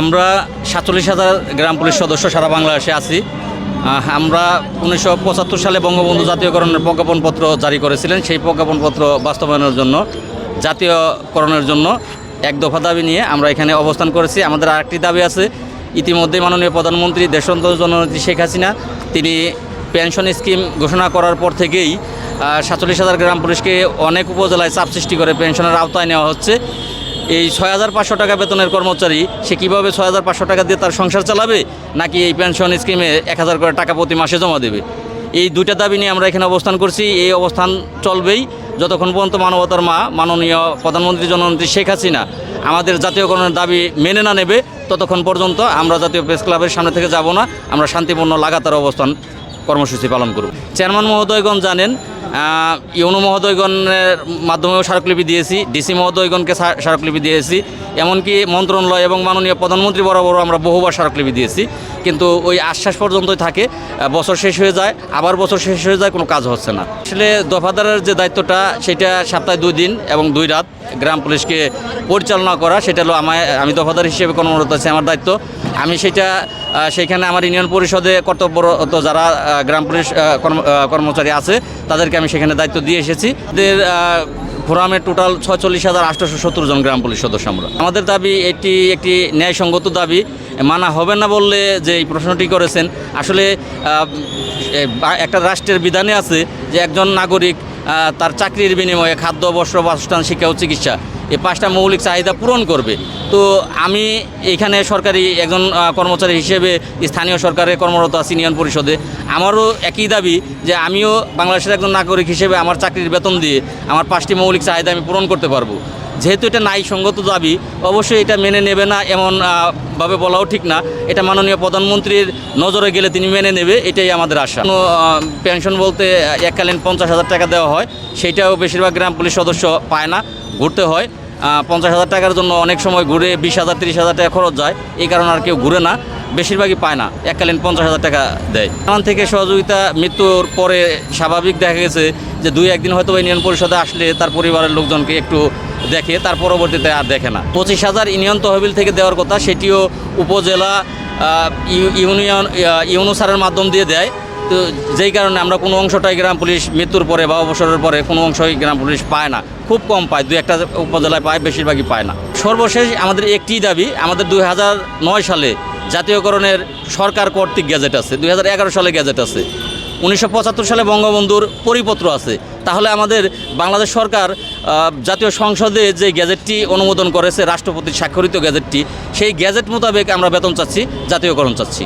আমরা সাতচল্লিশ হাজার গ্রাম পুলিশ সদস্য সারা বাংলাদেশে আছি। আমরা উনিশশো পঁচাত্তর সালে বঙ্গবন্ধু জাতীয়করণের প্রজ্ঞাপনপত্র জারি করেছিলেন। সেই প্রজ্ঞাপনপত্র বাস্তবায়নের জন্য, জাতীয়করণের জন্য এক দফা দাবি নিয়ে আমরা এখানে অবস্থান করেছি। আমাদের আরেকটি দাবি আছে, ইতিমধ্যে মাননীয় প্রধানমন্ত্রী দেশবন্ধু জননেত্রী শেখ হাসিনা, তিনি পেনশন স্কিম ঘোষণা করার পর থেকেই সাতচল্লিশ হাজার গ্রাম পুলিশকে অনেক উপজেলায় চাপ সৃষ্টি করে পেনশনের আওতায় নেওয়া হচ্ছে। এই ছয় হাজার পাঁচশো টাকা বেতনের কর্মচারী, সে কীভাবে ছয় হাজার পাঁচশো টাকা দিয়ে তার সংসার চালাবে? নাকি এই পেনশন স্কিমে এক হাজার করে টাকা প্রতি মাসে জমা দেবে? এই দুইটা দাবি নিয়ে আমরা এখানে অবস্থান করছি। এই অবস্থান চলবেই। যতক্ষণ পর্যন্ত মানবতার মা, মাননীয় প্রধানমন্ত্রী জননেত্রী শেখ হাসিনা আমাদের জাতীয়করণের দাবি মেনে না নেবে, ততক্ষণ পর্যন্ত আমরা জাতীয় প্রেস ক্লাবের সামনে থেকে যাব না। আমরা শান্তিপূর্ণ লাগাতার অবস্থান কর্মসূচি পালন করব। চেয়ারম্যান মহোদয়গণ জানেন ইউনো মহোদয়গণের মাধ্যমেও স্মারকলিপি দিয়েছি, ডিসি মহোদয়গণকে স্মা- স্মারকলিপি দিয়েছি, এমনকি মন্ত্রণালয় এবং মাননীয় প্রধানমন্ত্রী বরাবরও আমরা বহুবার স্মারকলিপি দিয়েছি। কিন্তু ওই আশ্বাস পর্যন্তই থাকে বছর শেষ হয়ে যায় আবার বছর শেষ হয়ে যায় কোনো কাজ হচ্ছে না। আসলে দফাদারের যে দায়িত্বটা সেটা সপ্তাহে দুই দিন এবং দুই রাত গ্রাম পুলিশকে পরিচালনা করা সেটা হলো আমায় আমি দফাদার হিসেবে কর্মরত আছি আমার দায়িত্ব। আমি সেটা আহ, সেইখানে আমার ইউনিয়ন পরিষদে কর্তব্যরত যারা গ্রাম পুলিশ কর্ম- কর্মচারী আছে তাদেরকে আমি সেখানে দায়িত্ব দিয়ে এসেছি। ফোরামে টোটাল ছয়চল্লিশ হাজার আটশোশো সত্তর জন গ্রাম পুলিশ সদস্য আমরা। আমাদের দাবি এটি একটি ন্যায়সঙ্গত দাবি, মানা হবে না বললে যে এই প্রশ্নটি করেছেন, আসলে একটা রাষ্ট্রের বিধানে আছে যে একজন নাগরিক তার চাকরির বিনিময়ে খাদ্য, বস্ত্র, বাসস্থান, শিক্ষা ও চিকিৎসা এই পাঁচটা মৌলিক চাহিদা পূরণ করবে। তো আমি এখানে সরকারি একজন কর্মচারী হিসেবে স্থানীয় সরকারে কর্মরত আছি ইউনিয়ন পরিষদে। আমারও একই দাবি যে আমিও বাংলাদেশের একজন নাগরিক হিসেবে আমার চাকরির বেতন দিয়ে আমার পাঁচটি মৌলিক চাহিদা আমি পূরণ করতে পারব। যেহেতু এটা নাই সঙ্গত দাবি, অবশ্যই এটা মেনে নেবে না, এমন ভাবে বলাও ঠিক না। এটা মাননীয় প্রধানমন্ত্রীর নজরে গেলে তিনি মেনে নেবে, এটাই আমাদের আশা। পেনশন বলতে এককালীন পঞ্চাশ হাজার টাকা দেওয়া হয়, সেটাও বেশিরভাগ গ্রাম পুলিশ সদস্য পায় না, ঘুরতে হয়। পঞ্চাশ হাজার টাকার জন্য অনেক সময় ঘুরে বিশ হাজার, তিরিশ হাজার টাকা খরচ যায়, এই কারণে আর কেউ ঘুরে না, বেশিরভাগই পায় না, এককালীন পঞ্চাশ হাজার টাকা দেয়। এখান থেকে সহযোগিতা মৃত্যুর পরে স্বাভাবিক দেখা গেছে যে দুই একদিন হয়তো ইউনিয়ন পরিষদে আসলে তার পরিবারের লোকজনকে একটু দেখে, তার পরবর্তীতে আর দেখে না। পঁচিশ হাজার ইউনিয়ন তহবিল থেকে দেওয়ার কথা, সেটিও উপজেলা ইউ- ইউনিয়ন ইউনুসারের মাধ্যম দিয়ে দেয়। তো যেই কারণে আমরা কোনো অংশটাই গ্রাম পুলিশ মৃত্যুর পরে বা অবসরের পরে কোনো অংশই গ্রাম পুলিশ পায় না। খুব কম পায় দু একটা উপজেলায় পায়, বেশিরভাগই পায় না। সর্বশেষ আমাদের একটি দাবি, আমাদের দুই সালে জাতীয়করণের সরকার কর্তৃক গ্যাজেট আছে, দুই সালে গ্যাজেট আছে। উনিশশো পঁচাত্তর সালে বঙ্গবন্ধুর পরিপত্র আছে। তাহলে আমাদের বাংলাদেশ সরকার জাতীয় সংসদে যে গ্যাজেটটি অনুমোদন করেছে, রাষ্ট্রপতির স্বাক্ষরিত গ্যাজেটটি, সেই গ্যাজেট মোতাবেক আমরা বেতন চাচ্ছি, জাতীয়করণ চাচ্ছি।